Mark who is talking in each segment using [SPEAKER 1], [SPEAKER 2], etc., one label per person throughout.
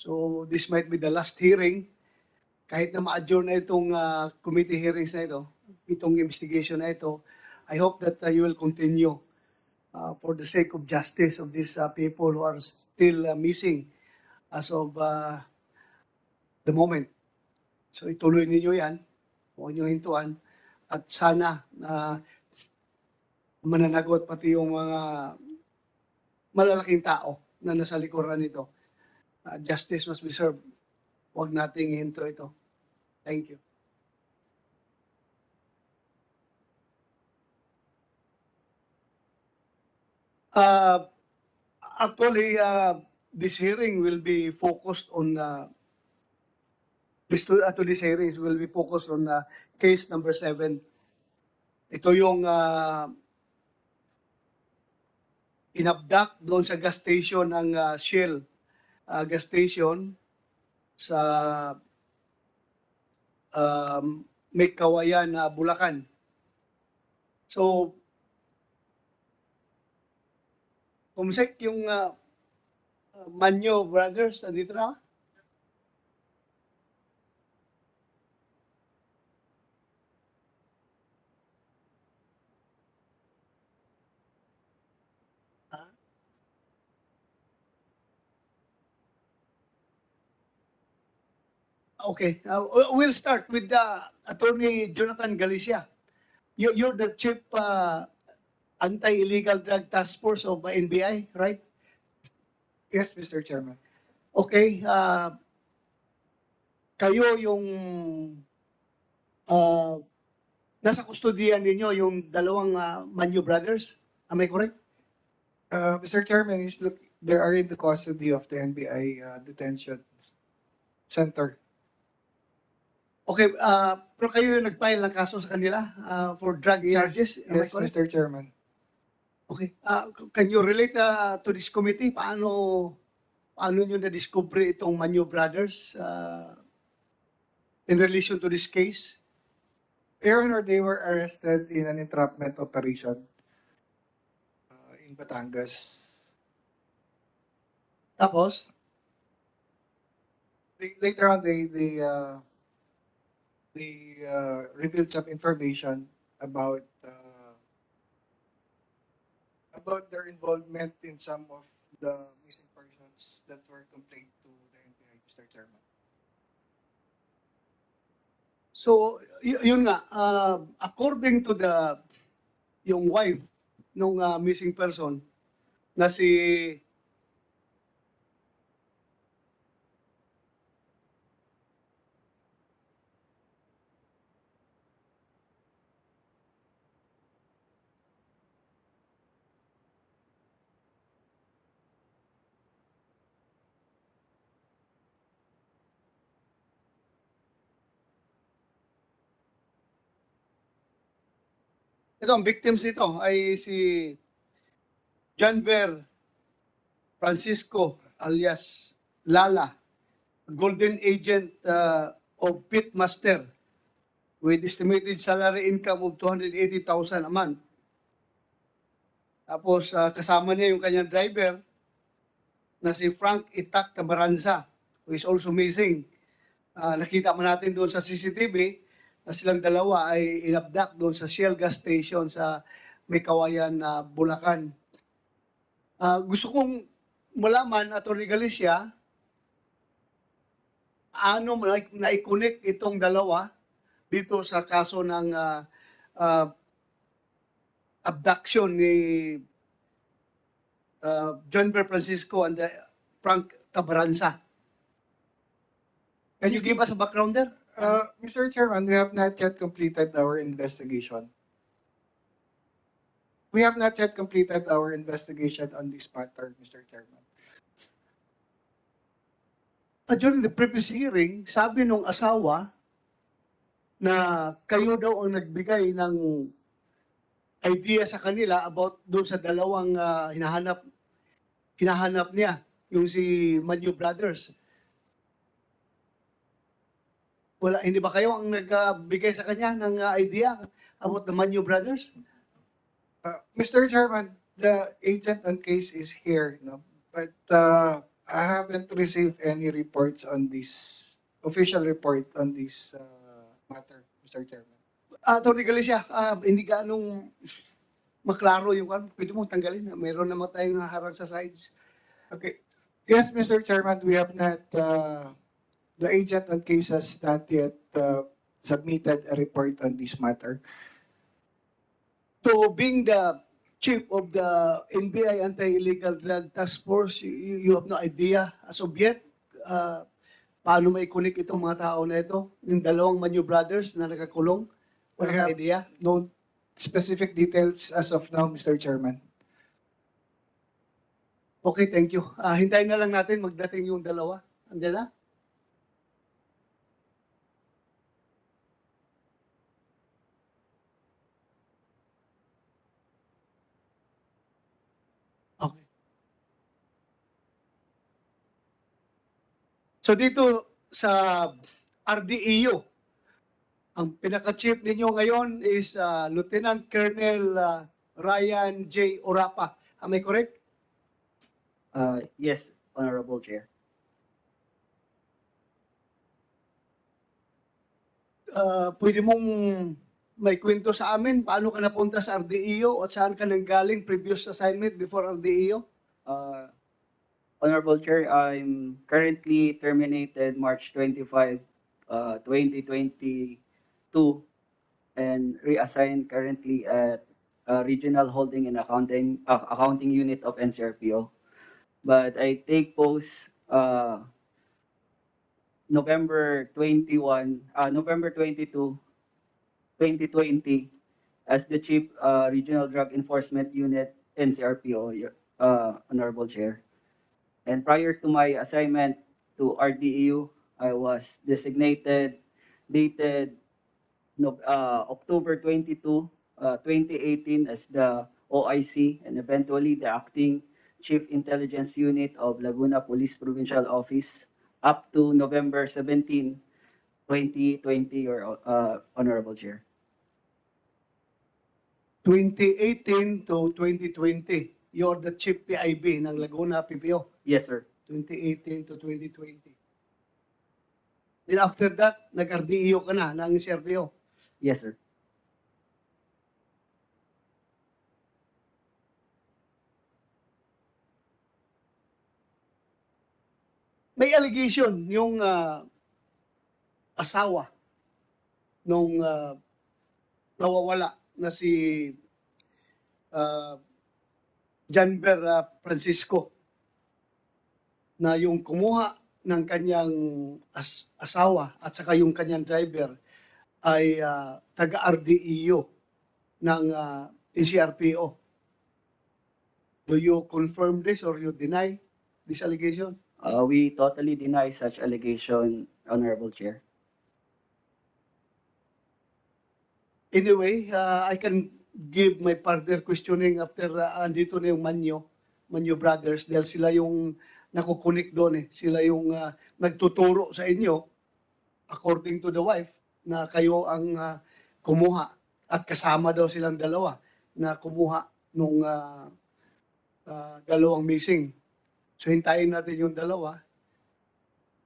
[SPEAKER 1] So this might be the last hearing. Kahit na ma-adjourn na itong ah, committee hearings na ito, itong investigation na ito, I hope that uh, you will continue uh, for the sake of justice of these uh, people who are still uh, missing as of uh, the moment. So ituloy ninyo yan, huwag nyo hintuan, at sana na mananagot pati yung mga malalaking tao na nasa likuran nito. Uh, justice must be served. Huwag nating hinto ito. Thank you. Uh, actually, uh, this hearing will be focused on uh, this to, uh, today's hearings will be focused on uh, case number seven. Ito yung uh, inabdak doon sa gas station ng uh, Shell uh, gas station sa um, may kawayan na Bulacan. So, Kumsek, yung uh, uh, Manyo Brothers, nandito na? Okay, uh, we'll start with the Attorney Jonathan Galicia. You, you're the chief uh, anti-illegal drug task force of uh, NBI, right?
[SPEAKER 2] Yes, Mr. Chairman.
[SPEAKER 1] Okay, uh, kayo yung uh, nasa kustodiyan ninyo yung dalawang uh, Manyo brothers. Am I correct?
[SPEAKER 2] Uh, Mr. Chairman, is look, they are in the custody of the NBI uh, detention center.
[SPEAKER 1] Okay, uh, pero kayo yung nag-file ng kaso sa kanila uh, for drug charges. Am I
[SPEAKER 2] Yes,
[SPEAKER 1] correct?
[SPEAKER 2] Mr. Chairman.
[SPEAKER 1] Okay. Uh, can you relate uh, to this committee? Paano paano nyo na-discover itong Manyo brothers uh, in relation to this case?
[SPEAKER 2] Your Honor, they were arrested in an entrapment operation uh, in Batangas.
[SPEAKER 1] Tapos?
[SPEAKER 2] They, later on, they they uh, they uh, revealed some information about uh, about their involvement in some of the missing persons that were complained to the NBI, Mr. Chairman.
[SPEAKER 1] So, y- yun nga, uh, according to the, yung wife nung uh, missing person, na si, ito ang victims nito ay si John Ver Francisco alias Lala, golden agent uh, of Pitmaster with estimated salary income of 280,000 a month. Tapos uh, kasama niya yung kanyang driver na si Frank Itak Tabaranza who is also missing. Ah, nakita mo natin doon sa CCTV na silang dalawa ay inabdak doon sa Shell gas station sa may kawayan na Bulacan. Ah, gusto kong malaman, Atty. Galicia, ano na- na-connect itong dalawa dito sa kaso ng ah, ah, abduction ni ah, John Ver Francisco and uh, Frank Tabaranza. Can you give us a background there?
[SPEAKER 2] Uh, Mr. Chairman, we have not yet completed our investigation. We have not yet completed our investigation on this matter, Mr. Chairman.
[SPEAKER 1] Uh, during the previous hearing, sabi nung asawa na kayo daw ang nagbigay ng idea sa kanila about doon sa dalawang ah, hinahanap hinahanap niya, yung si Manyo Brothers. Wala, hindi ba kayo ang nagbigay sa kanya ng ah, idea about the Manyo Brothers?
[SPEAKER 2] Uh, Mr. Chairman, the agent on case is here, no? But uh, I haven't received any reports on this, official report on this uh, matter, Mr. Chairman.
[SPEAKER 1] Attorney Galicia, ah, hindi ganong maklaro yung kan. Pwede mo tanggalin. Meron naman tayong harang sa sides.
[SPEAKER 2] Okay. Yes, Mr. Chairman, we have not, uh, the agent on case has not yet uh, submitted a report on this matter.
[SPEAKER 1] So being the chief of the NBI Anti-Illegal Drug Task Force, you, you have no idea as of yet ah, paano may kunik itong mga tao na ito? Yung dalawang Manyo brothers na nakakulong? Wala ka idea?
[SPEAKER 2] No specific details as of now, Mr. Chairman.
[SPEAKER 1] Okay, thank you. Ah, hintayin na lang natin magdating yung dalawa. Andiyan na? Okay. So dito sa RDEU, ang pinaka-chief ninyo ngayon is ah, Lieutenant Colonel ah, Ryan J. Orapa. Am I correct?
[SPEAKER 3] Uh, yes, Honorable Chair.
[SPEAKER 1] uh, pwede mong may kwento sa amin paano ka napunta sa RDEO at saan ka nanggaling previous assignment before RDEO?
[SPEAKER 3] Uh, Honorable Chair, I'm currently terminated March 25, uh, 2022 and reassigned currently at Regional Holding and Accounting uh, Accounting Unit of NCRPO. But I take post uh, November 21, uh, November 22, 2020 as the Chief uh, Regional Drug Enforcement Unit NCRPO, uh, Honorable Chair. And prior to my assignment to RDEU, I was designated, dated uh, October 22, uh, 2018 as the OIC and eventually the acting Chief Intelligence Unit of Laguna Police Provincial Office up to November 17, 2020, Your uh, Honorable Chair.
[SPEAKER 1] 2018 to 2020, you're the chief PIB ng Laguna PPO,
[SPEAKER 3] Yes, sir.
[SPEAKER 1] 2018 to 2020. Then after that, nag-RDEO ka na ng SRPO.
[SPEAKER 3] Yes, sir.
[SPEAKER 1] May allegation yung ah, asawa nung ah, nawawala na si uh, Janber ah, Francisco na yung kumuha ng kanyang as- asawa at saka yung kanyang driver ay ah, taga-RDEO ng ah, NCRPO. Do you confirm this or you deny this allegation?
[SPEAKER 3] Uh, we totally deny such allegation, Honorable Chair.
[SPEAKER 1] Anyway, uh, I can give my further questioning after uh, andito na yung Manyo, Manyo Brothers, dahil sila yung nakukunik doon eh. Sila yung uh, nagtuturo sa inyo, according to the wife, na kayo ang uh, kumuha at kasama daw silang dalawa na kumuha nung uh, uh, dalawang missing. So hintayin natin yung dalawa.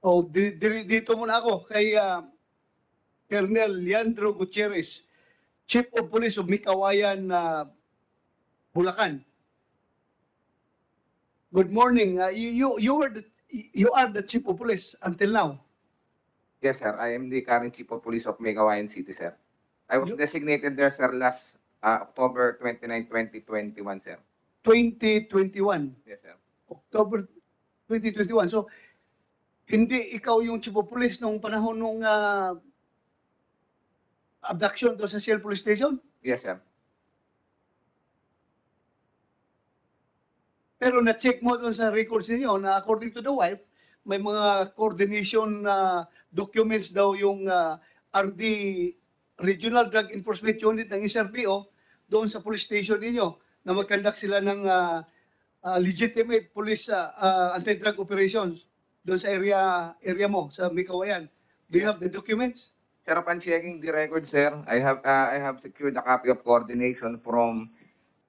[SPEAKER 1] Oh, di, di- dito muna ako kay uh, Colonel Leandro Gutierrez. Chief of Police of Mikawayan, uh, Bulacan. Good morning. Uh, you, you, you, were the, you are the Chief of Police until now.
[SPEAKER 4] Yes, sir. I am the current Chief of Police of Megawayan City, sir. I was
[SPEAKER 1] You-
[SPEAKER 4] designated there, sir, last uh, October 29, 2021, sir.
[SPEAKER 1] 2021.
[SPEAKER 4] Yes, sir.
[SPEAKER 1] October 2021. So, hindi ikaw yung Chief of Police nung panahon nung uh, abduction doon sa Shell Police Station?
[SPEAKER 4] Yes, sir.
[SPEAKER 1] Pero na-check mo doon sa records ninyo na according to the wife, may mga coordination na documents daw yung ah, RD Regional Drug Enforcement Unit ng SRPO doon sa police station ninyo na mag-conduct sila ng ah, ah, legitimate police ah, ah, anti-drug operations doon sa area area mo sa Mikawayan. Do you have the documents?
[SPEAKER 4] Sir, upon checking the record, sir, I have uh, I have secured a copy of coordination from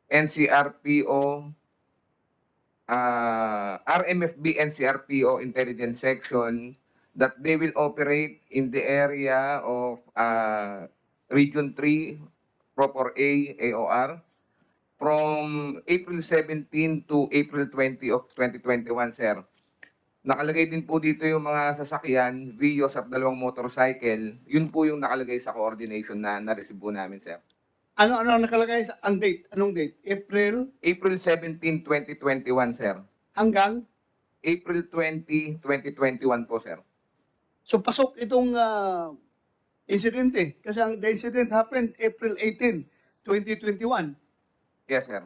[SPEAKER 4] NCRPO uh, RMFB NCRPO Intelligence Section that they will operate in the area of uh, Region 3, Proper A, AOR, from April 17 to April 20 of 2021, sir. Nakalagay din po dito yung mga sasakyan, Vios at dalawang motorcycle. Yun po yung nakalagay sa coordination na na-receive po namin, sir.
[SPEAKER 1] Ano ano ang nakalagay sa ang date? Anong date? April
[SPEAKER 4] April 17, 2021, sir.
[SPEAKER 1] hanggang
[SPEAKER 4] April 20, 2021 po, sir.
[SPEAKER 1] so pasok itong ah, insidente kasi ang the incident happened April 18, 2021.
[SPEAKER 4] Yes, sir.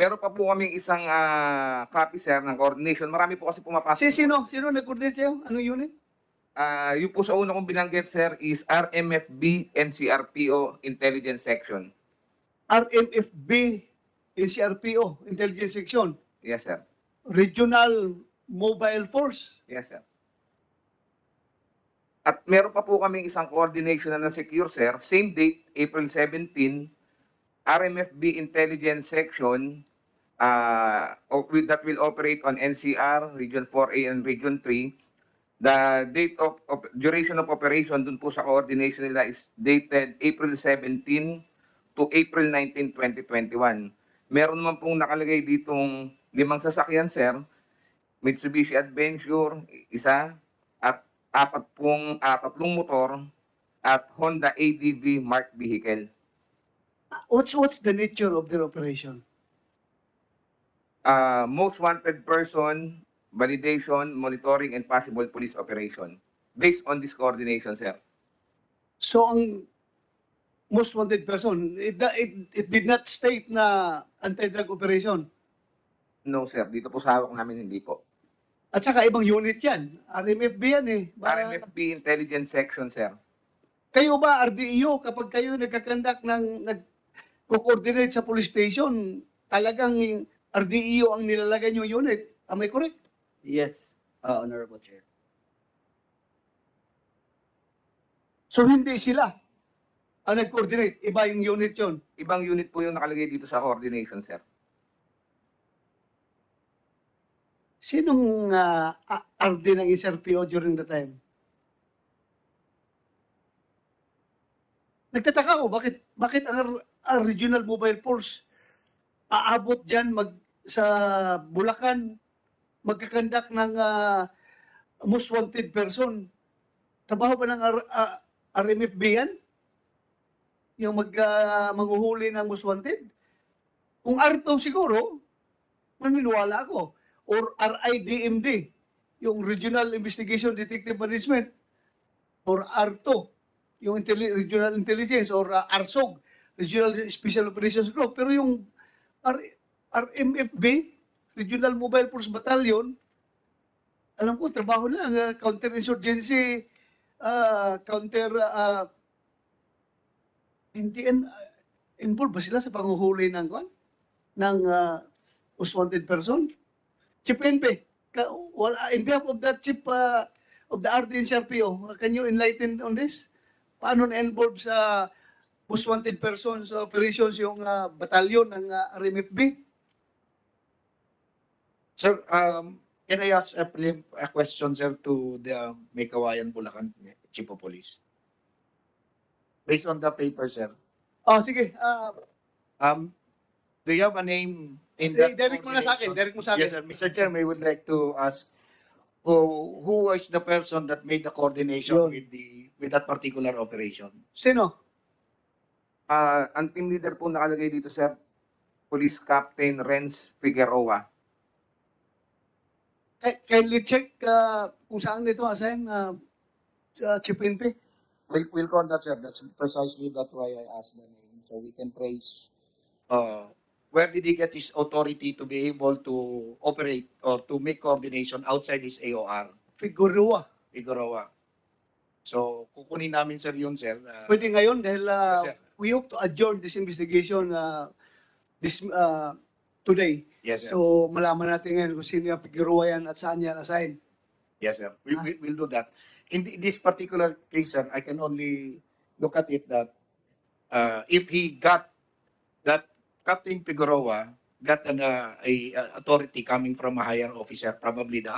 [SPEAKER 4] Pero pa po kaming isang ah, copy, sir, ng coordination. Marami po kasi pumapasok.
[SPEAKER 1] Si sino? Sino nag-coordinate sa'yo? Anong unit?
[SPEAKER 4] Ah, yung po sa una kong binanggit, sir, is RMFB NCRPO Intelligence Section.
[SPEAKER 1] RMFB NCRPO Intelligence Section
[SPEAKER 4] Yes, sir.
[SPEAKER 1] Regional Mobile Force.
[SPEAKER 4] Yes, sir. At meron pa po kaming isang coordination na na-secure, sir. Same date, April 17, RMFB Intelligence Section uh, that will operate on NCR, Region 4A and Region 3. The date of, of duration of operation dun po sa coordination nila is dated April 17 to April 19, 2021. Meron naman pong nakalagay ditong limang sasakyan, sir. Mitsubishi Adventure, isa, at apat pong ah, tatlong motor at Honda ADV marked vehicle.
[SPEAKER 1] What's what's the nature of their operation?
[SPEAKER 4] Uh, most wanted person, validation, monitoring, and possible police operation. Based on this coordination, sir.
[SPEAKER 1] So ang most wanted person, it, it, it did not state na anti-drug operation.
[SPEAKER 4] No, sir. Dito po sa hawak namin, hindi po.
[SPEAKER 1] At saka ibang unit yan. RMFB yan eh. Ba-
[SPEAKER 4] RMFB Intelligence Section, sir.
[SPEAKER 1] Kayo ba, RDEO, kapag kayo nagkakandak ng nag-coordinate sa police station, talagang RDEO ang nilalagay nyo unit. Am I correct?
[SPEAKER 3] Yes, uh, Honorable Chair.
[SPEAKER 1] So hindi sila ang nag-coordinate. Iba yung unit yon.
[SPEAKER 4] Ibang unit po yung nakalagay dito sa coordination, sir.
[SPEAKER 1] Sinong uh, RD ng SRPO during the time? Nagtataka ako, bakit, bakit ang, ang Regional Mobile Force aabot dyan mag, sa Bulacan, magkakandak ng ah, most wanted person. Trabaho ba ng R- ah, RMFB yan? Yung mag, ah, manghuhuli ng most wanted? Kung RTO siguro, maniniwala ako or RIDMD, yung Regional Investigation Detective Management, or RTO, yung Intelli- Regional Intelligence, or uh, RSOG, Regional Special Operations Group. Pero yung R- RMFB, Regional Mobile Force Battalion, alam ko, trabaho lang, uh, counter-insurgency, uh, counter, uh, hindi, in, involved ba sila sa panguhuli ng, kwan? ng uh, most wanted person? Chief NP, ka, wala, in behalf of that chief uh, of the RDNCRPO, can you enlighten on this? Paano na-involve sa most wanted persons operations yung uh, batalyon ng uh, RMFB?
[SPEAKER 5] Sir, um, can I ask a, prelim- a question, sir, to the Mekawayan Bulacan Chief of Police? Based on the paper, sir,
[SPEAKER 1] Oh, sige. Uh,
[SPEAKER 5] um, do you have a name in
[SPEAKER 1] eh,
[SPEAKER 5] that?
[SPEAKER 1] Derek mo na sa akin.
[SPEAKER 5] coordination?
[SPEAKER 1] Derek mo sa
[SPEAKER 5] Yes,
[SPEAKER 1] akin.
[SPEAKER 5] sir. Mr. Chairman, I would like to ask who, who is the person that made the coordination
[SPEAKER 1] Yun.
[SPEAKER 5] with the with that particular operation?
[SPEAKER 1] Sino?
[SPEAKER 4] Ah, ang team leader po nakalagay dito, sir, Police Captain Renz Figueroa.
[SPEAKER 1] Kay- Kindly check uh, kung saan nito assign uh, sa Chief NP.
[SPEAKER 5] We'll, we'll contact, sir. That's precisely that why I asked the name, so we can trace, uh, where did he get his authority to be able to operate or to make coordination outside his AOR,
[SPEAKER 1] Figueroa.
[SPEAKER 5] Figueroa? So, kukunin namin, sir, yun, sir. Uh,
[SPEAKER 1] Pwede ngayon dahil uh,
[SPEAKER 5] Yes, sir.
[SPEAKER 1] we hope to adjourn this investigation uh, this uh, today.
[SPEAKER 5] yes, sir.
[SPEAKER 1] So malaman natin ngayon kung sino yung Figueroa yan at saan yan assign.
[SPEAKER 5] Yes, sir. We, we, we'll do that. In thi- this particular case, sir, I can only look at it that uh, if he got that Captain Figueroa got an, uh, a, a authority coming from a higher officer, probably the